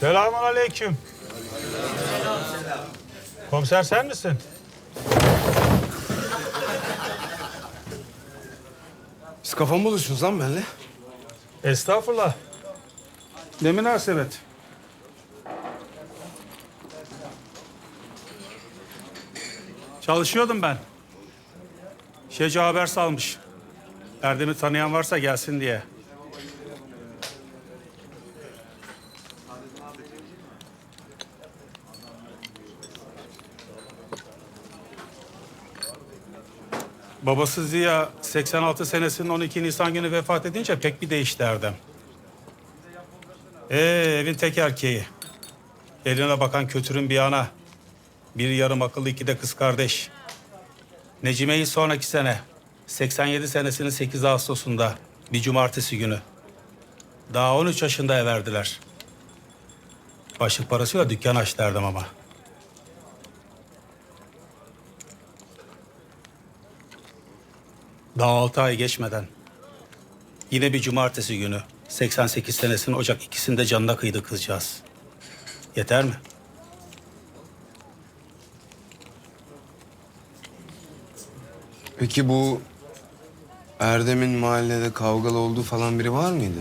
Selamun aleyküm. Komiser sen misin? Siz kafa mı buluştunuz lan benimle? Estağfurullah. Ne münasebet. Çalışıyordum ben. Şeca haber salmış. Erdem'i tanıyan varsa gelsin diye. Babası Ziya 86 senesinin 12 Nisan günü vefat edince pek bir değişti Erdem. Ee, evin tek erkeği. Eline bakan kötürün bir ana. Bir yarım akıllı iki de kız kardeş. Necime'yi sonraki sene 87 senesinin 8 Ağustos'unda bir cumartesi günü. Daha 13 yaşında verdiler. Başlık parasıyla dükkan açtı Erdem ama. Daha altı ay geçmeden yine bir cumartesi günü 88 senesinin Ocak ikisinde canına kıydı kızcağız. Yeter mi? Peki bu Erdem'in mahallede kavgalı olduğu falan biri var mıydı?